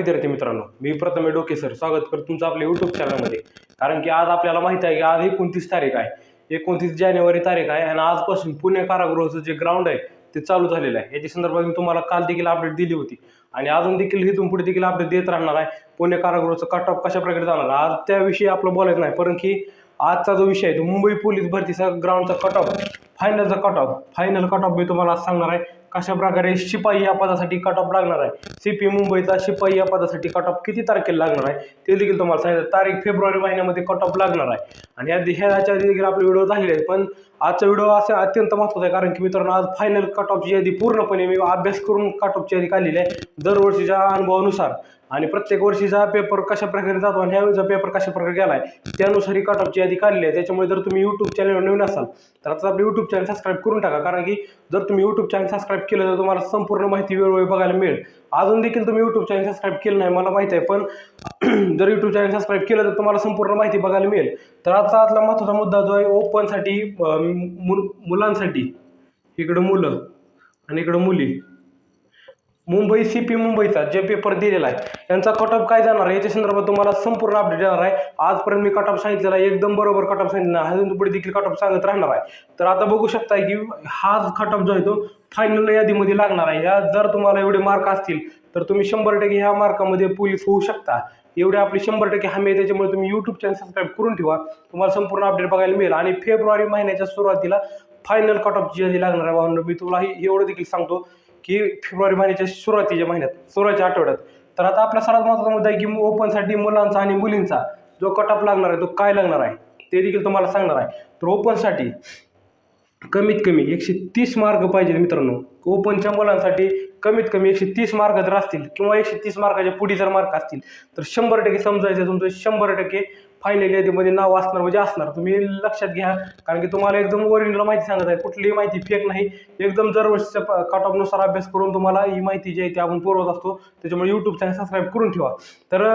विद्यार्थी मित्रांनो मी प्रथम डोके सर स्वागत करतो तुमचं आपल्या युट्यूब चॅनलमध्ये कारण की आज आपल्याला माहिती आहे की आज एकोणतीस तारीख आहे. एकोणतीस जानेवारी तारीख आहे आणि आजपासून पुणे कारागृहाचं जे ग्राउंड आहे ते चालू झालेलं आहे. याच्या संदर्भात मी तुम्हाला काल देखील अपडेट दिली होती. आणि अजून देखील इथून पुढे देखील अपडेट देत राहणार आहे. पुणे कारागृहाचं कट ऑफ कशा प्रकारे जाणार आज त्याविषयी आपलं बोलायचं नाही. कारण की आजचा जो विषय आहे तो मुंबई पोलीस भरतीचा ग्राउंडचा cut off फायनलचा cut off final cut off मी तुम्हाला आज सांगणार आहे. कशा प्रकारे शिपाई या पदासाठी कट ऑफ लागणार आहे? सी पी मुंबईचा शिपाई या पदासाठी कट ऑफ किती तारखेला लागणार आहे? ते देखील तुम्हाला सांगितलं. तारीख फेब्रुवारी महिन्यामध्ये कट ऑफ लागणार आहे. आणि या ह्याच्या देखील आपले व्हिडिओ झालेले आहेत. पण आजचा व्हिडिओ असा अत्यंत महत्त्वाचा आहे कारण की मित्रांनो आज फायनल कट ऑफची यादी पूर्णपणे मी अभ्यास करून कट ऑफची यादी काढलेली आहे दरवर्षीच्या अनुभवानुसार. आणि प्रत्येक वर्षीचा पेपर कशा प्रकारे जातो आणि ह्यावेळेचा पेपर कशा प्रकारे गेला आहे त्यानुसार ही कट ऑफची यादी काढली आहे. त्याच्यामुळे जर तुम्ही यूट्यूब चॅनलवर नवीन असाल तर आता आपलं यूट्यूब चॅनल सबस्क्राईब करून टाका कारण की जर तुम्ही यूट्यूब चॅनल सबस्क्राईब केलं तर तुम्हाला संपूर्ण माहिती वेळोवेळी बघायला मिळेल. अजून देखील तुम्ही यूट्यूब चॅनल सबस्क्राईब केलं नाही मला माहिती आहे पण जर यूट्यूब चॅनल सबस्क्राईब केलं तर तुम्हाला संपूर्ण माहिती बघायला मिळेल. तर आता आतला महत्त्वाचा मुद्दा जो आहे ओपनसाठी मु मुलांसाठी इकडं मुलं आणि इकडं मुली. मुंबई सी पी मुंबईचा जे पेपर दिलेला आहे. यांचा कट ऑफ काय जाणार आहे? याच्या संदर्भात तुम्हाला संपूर्ण अपडेट देणार आहे. आजपर्यंत मी कट ऑफ सांगितलेला आहे. एकदम बरोबर कट ऑफ सांगितलं आहे. अजून पुढे देखील कट ऑफ सांगत राहणार आहे. तर आता बघू शकताय की हा कट ऑफ जो आहे तो फायनल यादीमध्ये लागणार आहे. या जर तुम्हाला एवढे मार्क असतील तर तुम्ही शंभर टक्के ह्या मार्कामध्ये पोलीस होऊ शकता. एवढे आपली शंभर टक्के हमी आहे. त्याच्यामुळे तुम्ही यूट्यूब चॅनल सबस्क्राईब करून ठेवा. तुम्हाला संपूर्ण अपडेट बघायला मिळेल. आणि फेब्रुवारी महिन्याच्या सुरुवातीला फायनल कट ऑफची यादी लागणार आहे मी तुला हे एवढं देखील सांगतो. की फेब्रुवारी महिन्याच्या सुरुवातीच्या महिन्यात सुरुवातीच्या आठवड्यात. तर आता आपला सर्वात महत्त्वाचा मुद्दा आहे की ओपनसाठी मुलांचा आणि मुलींचा जो कट ऑफ लागणार आहे तो काय लागणार आहे ते देखील तुम्हाला सांगणार आहे. तर ओपनसाठी कमीत कमी एकशे तीस मार्क पाहिजे मित्रांनो. ओपनच्या मुलांसाठी कमीत कमी एकशे तीस मार्क जर असतील किंवा एकशे तीस मार्काच्या पुढे जर मार्क असतील तर शंभर टक्के समजायचं तुमचं शंभर टक्के फायनल यादीमध्ये नाव असणार म्हणजे असणार. तुम्ही लक्षात घ्या. कारण की तुम्हाला एकदम ओरिजिनल माहिती सांगत आहे. कुठलीही माहिती फेक नाही. एकदम दरवर्षीच्या कट ऑफनुसार अभ्यास करून तुम्हाला ही माहिती जी आहे ती आपण पुरवत असतो. त्याच्यामुळे यूट्यूब चॅनल सबस्क्राईब करून ठेवा. तर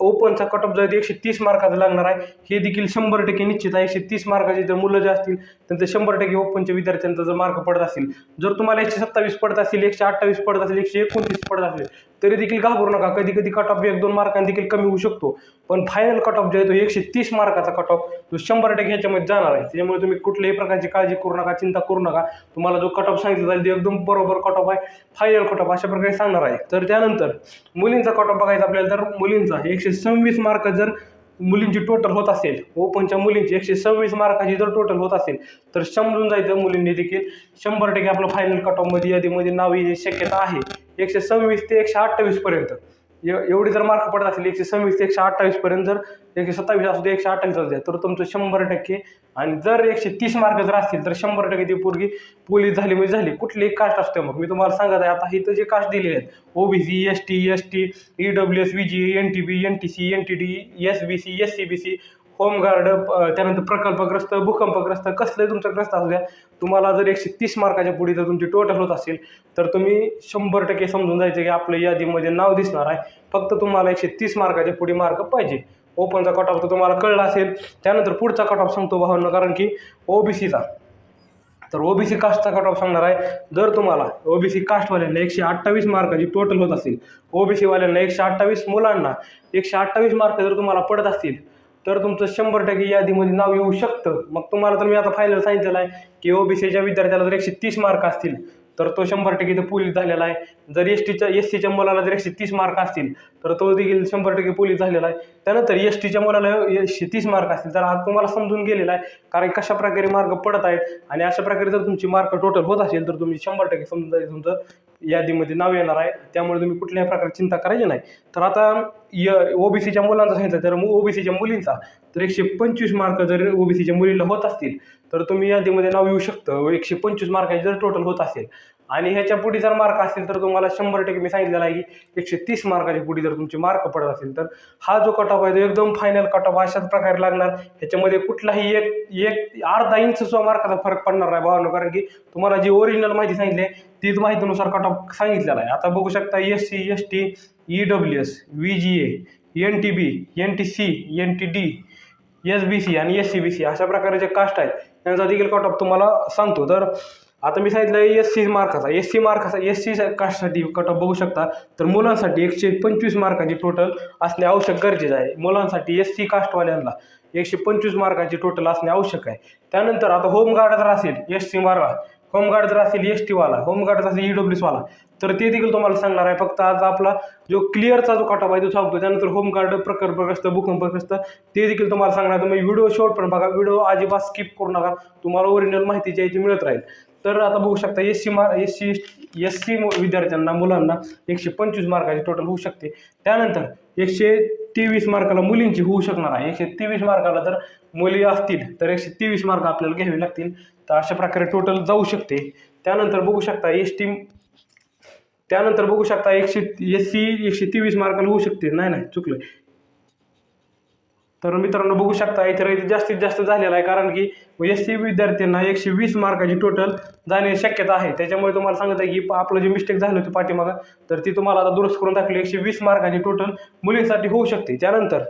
ओपनचा कट ऑफ जो आहे एकशे तीस मार्काचा लागणार आहे. हे देखील शंभर टक्के निश्चित आहे. एकशे तीस मार्काचे जर मुलं जे असतील त्यांचं शंभर टक्के ओपनच्या विद्यार्थ्यांचा जर मार्क पडत असेल जर तुम्हाला एकशे सत्तावीस पडत असेल एकशे अठ्ठावीस पडत असेल एकशे एकोणतीस पडत असेल तरी देखील घाबरू नका. कधी कधी कट ऑफ एक दोन मार्कांनी देखील कमी होऊ शकतो. पण फायनल कट ऑफ जो आहे तो एकशे तीस मार्काचा कट ऑफ तो शंभर टक्के ह्याच्यामध्ये जाणार आहे. त्याच्यामुळे तुम्ही कुठल्याही प्रकारची काळजी करू नका चिंता करू नका. तुम्हाला जो कट ऑफ सांगितला जाईल तो एकदम बरोबर कट ऑफ आहे. फायनल कट ऑफ अशा प्रकारे सांगणार आहे. तर त्यानंतर मुलींचा कट ऑफ बघायचा आपल्याला तर मुलींचा एकशे सव्वीस मार्क जर मुलींची टोटल होत असेल. ओपनच्या मुलींची एकशे सव्वीस मार्काची जर टोटल होत असेल तर समजून जायचं मुलींनी देखील. शंभर टक्के आपलं फायनल कट ऑफमध्ये यादीमध्ये नाव येण्याची शक्यता आहे. एकशे सव्वीस ते एकशे अठ्ठावीसपर्यंत एव एवढी जर मार्क पडत असेल एकशे सव्वीस ते एकशे अठ्ठावीस पर्यंत जर एकशे सत्तावीस असू दे एकशे अठ्ठावीस असू द्या तर तुमचं शंभर टक्के. आणि जर एकशे तीस मार्क जर असतील तर शंभर टक्के ती पोरगी पोलीस झाली म्हणजे झाली. कुठलीही कास्ट असते मग. मी तुम्हाला सांगत आहे आता इथं जे कास्ट दिलेले आहेत OBC S T S T E W S V G N T B N T C N T D S B C S C B C home guard त्यानंतर प्रकल्पग्रस्त भूकंपग्रस्त कसले तुमचं ग्रस्त असू द्या तुम्हाला जर एकशे तीस मार्काच्या पुढे जर तुमची टोटल होत असेल तर तुम्ही शंभर टक्के समजून जायचं की आपल्या यादीमध्ये नाव दिसणार आहे. फक्त तुम्हाला एकशे तीस मार्काच्या पुढे मार्क पाहिजे. ओपनचा कट ऑफ तर तुम्हाला कळला असेल. त्यानंतर पुढचा कट ऑफ सांगतो भावांना कारण की ओबीसीचा. तर ओबीसी कास्टचा कट ऑफ सांगणार आहे. जर तुम्हाला ओबीसी कास्टवाल्यांना एकशे अठ्ठावीस मार्काची टोटल होत असेल ओबीसीवाल्यांना एकशे अठ्ठावीस मुलांना एकशे अठ्ठावीस मार्क जर तुम्हाला पडत असतील तर तुमचं शंभर टक्के यादीमध्ये नाव येऊ शकतं. मग तुम्हाला तर मी आता फायनल सांगितलेलं आहे की ओबीसीच्या विद्यार्थ्याला जर एकशे तीस मार्क असतील तर तो शंभर टक्के इथं पोलीस झालेला आहे. जर एस टीच्या एस सीच्या मुलाला जर एकशे तीस मार्क असतील तर तो देखील शंभर टक्के पोलीस झालेला आहे. त्यानंतर एस टीच्या मुलाला एकशे तीस मार्क असतील तर हा तुम्हाला समजून गेलेला आहे कारण कशा प्रकारे मार्क पडत आहेत आणि अशा प्रकारे जर तुमची मार्क टोटल होत असेल तर तुम्ही शंभर टक्के समजून जाईल तुमचं यादीमध्ये नाव येणार आहे. त्यामुळे तुम्ही कुठल्याही प्रकारे चिंता करायची नाही. तर आता य ओबीसीच्या मुलांचा सांगितलं तर ओबीसीच्या मुलींचा. तर एकशे पंचवीस मार्क जर ओबीसीच्या मुलीला होत असतील तर तुम्ही यादीमध्ये नाव येऊ शकतं. एकशे पंचवीस मार्काचे जर टोटल होत असेल आणि ह्याच्या पुढे जर मार्क असतील तर तुम्हाला शंभर टक्के मी सांगितलेलं आहे की एकशे तीस मार्काच्या पुढे जर तुमचे मार्क पडत असेल तर हा जो कट ऑफ आहे तो एकदम फायनल कट ऑफ अशाच प्रकारे लागणार. ह्याच्यामध्ये कुठलाही एक एक अर्धा इंच सुद्धा मार्काचा फरक पडणार नाही भावानो कारण की तुम्हाला जी ओरिजिनल माहिती सांगितली आहे तीच माहितीनुसार कट ऑफ सांगितलेला आहे. आता बघू शकता S C S T E W S V G A N T B N T C N T D S B C आणि एस सी बी सी अशा प्रकारे जे कास्ट आहेत त्यांचा देखील कट ऑफ तुम्हाला सांगतो. तर आता मी सांगितलं एस सी मार्काचा. एस सी मार्काचा एस सी कास्टसाठी कट ऑफ बघू शकता. तर मुलांसाठी एकशे पंचवीस मार्काची टोटल असणे आवश्यक गरजेचं आहे. मुलांसाठी एस सी कास्टवाल्यांना एकशे पंचवीस मार्काची टोटल असणे आवश्यक आहे. त्यानंतर आता होमगार्ड जर असेल एस सी मार्क होमगार्ड जर असेल एस टीवाला होमगार्ड जर असेल ई तर ते देखील तुम्हाला सांगणार आहे. फक्त आज आपला जो क्लिअरचा जो कटॉप आहे तो सांगतो त्यानंतर होमगार्ड प्रकल्पग्रस्त भूकंपग्रस्त ते देखील तुम्हाला सांगणार तुम्ही व्हिडिओ शॉर्ट पण बघा. व्हिडिओ अजिबात स्किप करू नका. तुम्हाला ओरिजिनल माहिती जी आहे ती मिळत राहील. तर आता बघू शकता एस सी मार एस सी एस सी विद्यार्थ्यांना मुलांना एकशे पंचवीस मार्काची टोटल होऊ शकते. त्यानंतर एकशे तेवीस मार्काला मुलींची होऊ शकणार आहे. एकशे तेवीस मार्काला जर मुली असतील तर एकशे तेवीस मार्क आपल्याला घ्यावे लागतील. तर अशा प्रकारे टोटल जाऊ शकते. त्यानंतर बघू शकता एस टी त्यानंतर बघू शकता एकशे एस सी एकशे तेवीस मार्काला होऊ शकते. नाही नाही चुकलं. तर मित्रांनो बघू शकता इथे इथे जास्तीत जास्त झालेला आहे. कारण की एस सी विद्यार्थ्यांना एकशे वीस मार्काची टोटल जाण्याची शक्यता आहे. त्याच्यामुळे तुम्हाला सांगत आहे की आपलं जे मिस्टेक झालं होती पाठीमागं तर ती तुम्हाला आता दुरुस्त करून टाकली. एकशे वीस मार्काची टोटल मुलींसाठी होऊ शकते. त्यानंतर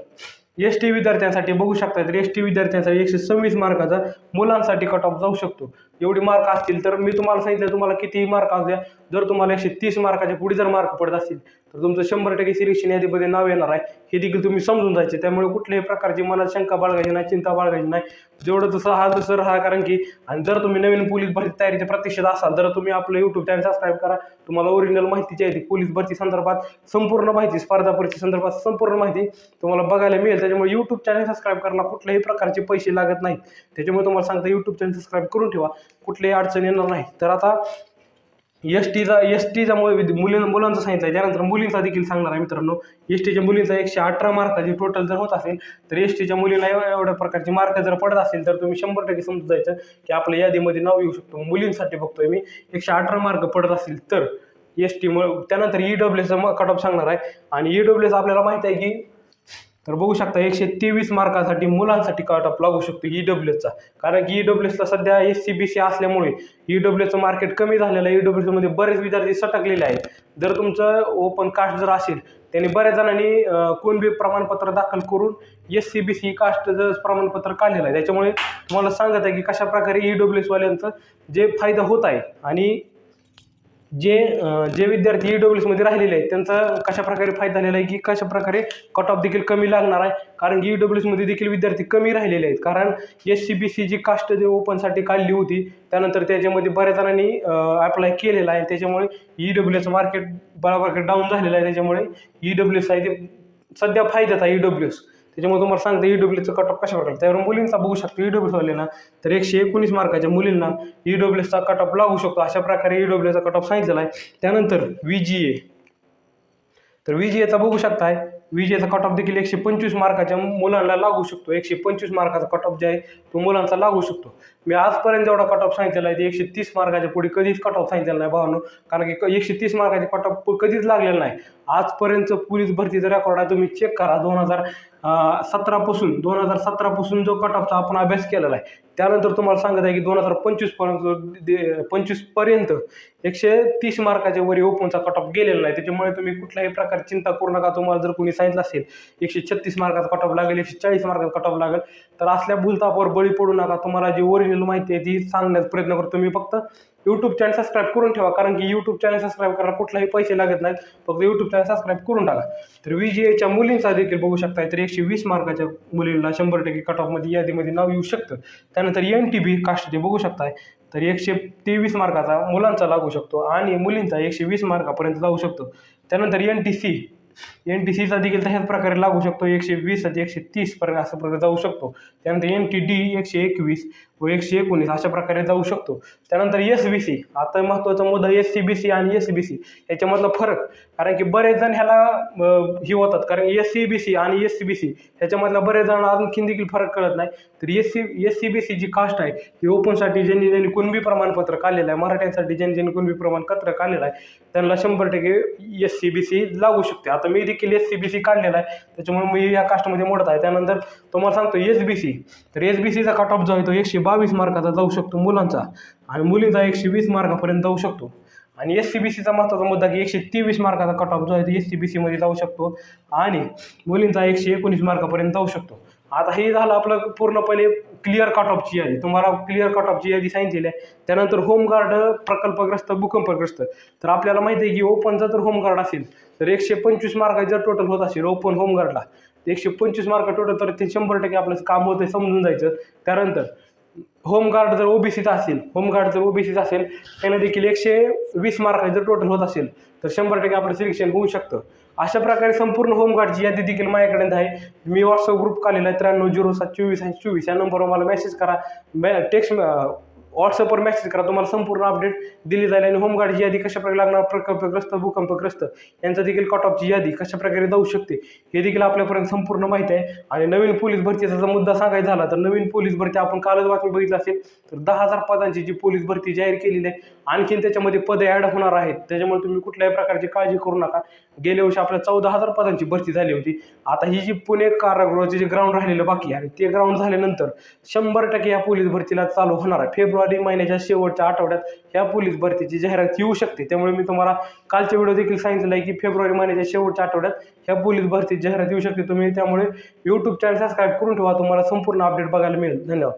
एस टी विद्यार्थ्यांसाठी बघू शकता तर एस टी विद्यार्थ्यांसाठी एकशे सव्वीस मार्काचा मुलांसाठी कट ऑफ जाऊ शकतो. एवढी मार्क असतील तर मी तुम्हाला सांगितलं तुम्हाला किती मार्क असू द्या जर तुम्हाला एकशे तीस मार्काच्या पुढे जर मार्क पडत असतील तर तुमचं शंभर टक्के सिलेक्शन यादीमध्ये नाव येणार आहे. हे देखील तुम्ही समजून जायचे. त्यामुळे कुठल्याही प्रकारची मनात शंका बाळगायची नाही चिंता बाळगायची नाही. जेवढं तसं हा तसं राहा कारण की आणि जर तुम्ही नवीन पोलीस भरती तयारीच्या प्रतीक्षेत असाल तर तुम्ही आपलं यूट्यूब चॅनल सबस्क्राईब करा. तुम्हाला ओरिजिनल माहितीची आहे ती पोलीस भरती संदर्भात संपूर्ण माहिती स्पर्धा परीक्षे संदर्भात संपूर्ण माहिती तुम्हाला बघायला मिळेल. त्याच्यामुळे यूट्यूब चॅनल सबस्क्राईब करायला कुठल्याही प्रकारचे पैसे लागत नाहीत. त्याच्यामुळे तुम्हाला सांगता यूट्यूब चॅनल सबस्क्राईब करून ठेवा. कुठलीही अडचण येणार नाही. तर आता एस टीचा एस टीचा मुली मुलांचं सांगितलं आहे त्यानंतर मुलींचा देखील सांगणार आहे मित्रांनो. एस टीच्या मुलींचा एकशे अठरा मार्काची टोटल जर होत असेल तर एस टीच्या मुलींना एवढ्या प्रकारचे मार्क जर पडत असेल तर तुम्ही शंभर टक्के समजून जायचं की आपल्या यादीमध्ये नाव येऊ शकतो. मुलींसाठी बघतोय मी एकशे अठरा मार्क पडत असतील तर एस टी त्यानंतर ई डब्ल्यूचा कट ऑफ सांगणार आहे. आणि ई डब्ल्यूचा आपल्याला माहिती आहे की तर बघू शकता एकशे तेवीस मार्कासाठी मुलांसाठी कट ऑफ लागू शकतो ई डब्ल्यूचा कारण की ई डब्ल्यूचा सध्या एस सी बी सी असल्यामुळे ई डब्ल्यूचं मार्केट कमी झालेलं आहे. ई डब्ल्यूमध्ये बरेच विद्यार्थी सटकलेले आहेत. जर तुमचं ओपन कास्ट जर असेल त्यांनी बऱ्याच जणांनी कोणबी प्रमाणपत्र दाखल करून एस सी बी सी कास्टचं प्रमाणपत्र काढलेलं आहे. त्याच्यामुळे तुम्हाला सांगत आहे की कशा प्रकारे ई डब्ल्यू एसवाल्यांचं जे फायदा होत आहे आणि जे जे विद्यार्थी ई डब्ल्यू एसमध्ये राहिलेले आहेत त्यांचा कशा प्रकारे फायदा झालेला आहे की कशा प्रकारे कट ऑफ देखील कमी लागणार आहे? कारण की ई डब्ल्यू एसमध्ये देखील विद्यार्थी कमी राहिलेले आहेत. कारण एस सी बी सी जी कास्ट जे ओपनसाठी काढली होती त्यानंतर त्याच्यामध्ये बऱ्याच जणांनी अप्लाय केलेला आहे. त्याच्यामुळे ई डब्ल्यू एस मार्केट बरोबर डाऊन झालेलं आहे. त्याच्यामुळे ई डब्ल्यू एस आहे ते सध्या फायद्यात आहे ई डब्ल्यू एस त्याच्यामुळे तुम्हाला सांगते ई डब्ल्यूचं कट ऑफ कशा प्रकारे त्यावर मुलींचा बघू शकतो. ई डब्ल्यू वाल्यांना तर एकशे एकोणीस मार्काच्या मुलींना ई डब्ल्यू एसचा कट ऑफ लागू शकतो. अशा प्रकारे ई डब्ल्यूचा कट ऑफ सांगितलेला आहे. त्यानंतर व्ही जी ए तर व्ही जी एचा बघू शकताय. व्ही जी एचा कट ऑफ देखील एकशे पंचवीस मार्काच्या मुलांना लागू शकतो. एकशे पंचवीस मार्काचा कट ऑफ जे आहे तो मुलांचा लागू शकतो. मी आजपर्यंत जेवढा कट ऑफ सांगितलेला आहे ते एकशे तीस मार्काच्या पुढे कधीच कट ऑफ सांगितलेला नाही भावानो. कारण की एकशे तीस मार्काचे कट ऑफ कधीच लागलेलं नाही. आजपर्यंत पोलीस भरतीचा रेकॉर्ड आहे तुम्ही चेक करा दोन हजार सतरापासून दोन हजार सतरापासून जो कट ऑफचा आपण अभ्यास केलेला आहे त्यानंतर तुम्हाला सांगत आहे की दोन हजार पंचवीसपर्यंत पंचवीसपर्यंत एकशे तीस मार्काच्या वरी ओपनचा कट ऑफ गेलेला नाही. त्याच्यामुळे तुम्ही कुठल्याही प्रकारची चिंता करू नका. तुम्हाला जर कोणी सांगितलं असेल एकशे छत्तीस मार्काचा कट ऑफ लागेल एकशे चाळीस मार्काचा कट ऑफ लागेल तर असल्या भूलतापावर बळी पडू नका. तुम्हाला जी ओरिजिनल माहिती आहे ती सांगण्याचा प्रयत्न करतो मी. फक्त यूट्यूब चॅनल सबस्क्राईब करून ठेवा कारण की यूट्यूब चॅनल सबस्क्राईब करायला कुठलाही पैसे लागत नाहीत. फक्त यूट्यूब चॅनल सबस्क्राईब करून टाका. तर व्ही जी एच्या मुलींचा देखील बघू शकता तर एकशे वीस मार्काच्या मुलींना शंभर टक्के कट ऑफमध्ये यादीमध्ये नाव येऊ शकतं. त्यानंतर एन टी बी कास्ट बघू शकताय तर एकशे तेवीस मार्काचा मुलांचा लागू शकतो आणि मुलींचा एकशे वीस मार्कापर्यंत जाऊ शकतो. त्यानंतर N T C N T सीचा देखील तशाच प्रकारे लागू शकतो. एकशे वीस ते एकशे तीस पर्यंत अशा प्रकारे जाऊ शकतो. त्यानंतर एन टी डी एकशे एकवीस व एकशे एकोणीस अशा प्रकारे जाऊ शकतो. त्यानंतर एस बी सी आता महत्त्वाचा मुद्दा एस सी बी सी आणि एस बी सी याच्यामधला फरक. कारण की बरेच जण ह्याला हे होतात. कारण एस सी बी सी आणि एस सी बी सी ह्याच्यामधला बरेच जण आणखीन देखील फरक कळत नाही. तर S C S C B C जी कास्ट आहे ती ओपनसाठी ज्यांनी ज्यांनी कुणबी प्रमाणपत्र काढलेलं आहे मराठ्यांसाठी ज्यांनी ज्यांनी कुणबी प्रमाणपत्र काढलेलं आहे त्यांना शंभर टक्के एस सी बी सी लागू शकते. आता आता मी देखील एस सी बी सी काढलेला आहे. त्याच्यामुळे मी या कास्टमध्ये मोडत आहे. त्यानंतर तुम्हाला सांगतो एस बी सी तर एस बी सीचा कट ऑफ जो आहे तो एकशे बावीस मार्काचा जाऊ शकतो मुलांचा. आणि मुलींचा एकशे वीस मार्कापर्यंत जाऊ शकतो. आणि एस सी बी सीचा महत्त्वाचा मुद्दा की एकशे तेवीस मार्काचा कट ऑफ जो आहे तो एस सी बी सीमध्ये जाऊ शकतो. आणि मुलींचा एकशे एकोणीस मार्कापर्यंत जाऊ शकतो. आता हे झालं आपलं पूर्णपणे क्लिअर कट ऑफची यादी तुम्हाला क्लिअर कट ऑफची यादी सांगितलेली आहे. त्यानंतर होमगार्ड प्रकल्पग्रस्त भूकंपग्रस्त. तर आपल्याला माहिती आहे की ओपनचा जर होमगार्ड असेल तर एकशे पंचवीस मार्काचे जर टोटल होत असेल ओपन होमगार्डला एकशे पंचवीस मार्क टोटल तर ते शंभर टक्के आपलं काम होतं समजून जायचं. त्यानंतर होमगार्ड जर ओबीसीचा असेल होमगार्ड जर ओबीसीचा असेल त्याला देखील एकशे वीस मार्काने जर टोटल होत असेल तर शंभर टक्के आपलं सिलेक्शन होऊ शकतं. अशा प्रकारे संपूर्ण होमगार्डची यादी देखील माझ्याकडे आहे. मी व्हॉट्सअप ग्रुप काढलेला आहे त्र्याण्णव झिरो सात चोवीस आणि चोवीस. या नंबरवर मला मेसेज करा. मे टेक्स्ट व्हॉट्सअपवर मेसेज करा. तुम्हाला संपूर्ण अपडेट दिली जाईल आणि होमगार्डची यादी कशा प्रकारे लागणार? प्रकल्पग्रस्त भूकंपग्रस्त यांचा देखील कट ऑफची यादी कशा प्रकारे जाऊ शकते? हे देखील आपल्यापर्यंत संपूर्ण माहिती आहे. आणि नवीन पोलीस भरतीचा जर मुद्दा सांगायचा झाला तर नवीन पोलीस भरती आपण कालच बातमी बघितली असेल तर दहा हजार पदांची जी पोलीस भरती जाहीर केलेली आहे आणखीन त्याच्यामध्ये पदे ॲड होणार आहेत. त्याच्यामुळे तुम्ही कुठल्याही प्रकारची काळजी करू नका. गेल्या वर्षी आपल्या चौदा हजार पदांची भरती झाली होती. आता ही जी पुणे कारागृहाचे जे ग्राउंड राहिलेलं बाकी आहे ते ग्राउंड झाल्यानंतर शंभर टक्के या पोलीस भरतीला चालू होणार आहे. फेब्रुवारी महिन्याच्या शेवटच्या आठवड्यात ह्या पोलीस भरतीची जाहिरात येऊ शकते. त्यामुळे मी तुम्हाला कालच्या व्हिडिओ देखील सांगितलं आहे की फेब्रुवारी महिन्याच्या शेवटच्या आठवड्यात ह्या पोलीस भरतीची जाहिरात येऊ शकते. तुम्ही त्यामुळे यूट्यूब चॅनल सबस्क्राईब करून ठेवा. तुम्हाला संपूर्ण अपडेट बघायला मिळेल. धन्यवाद.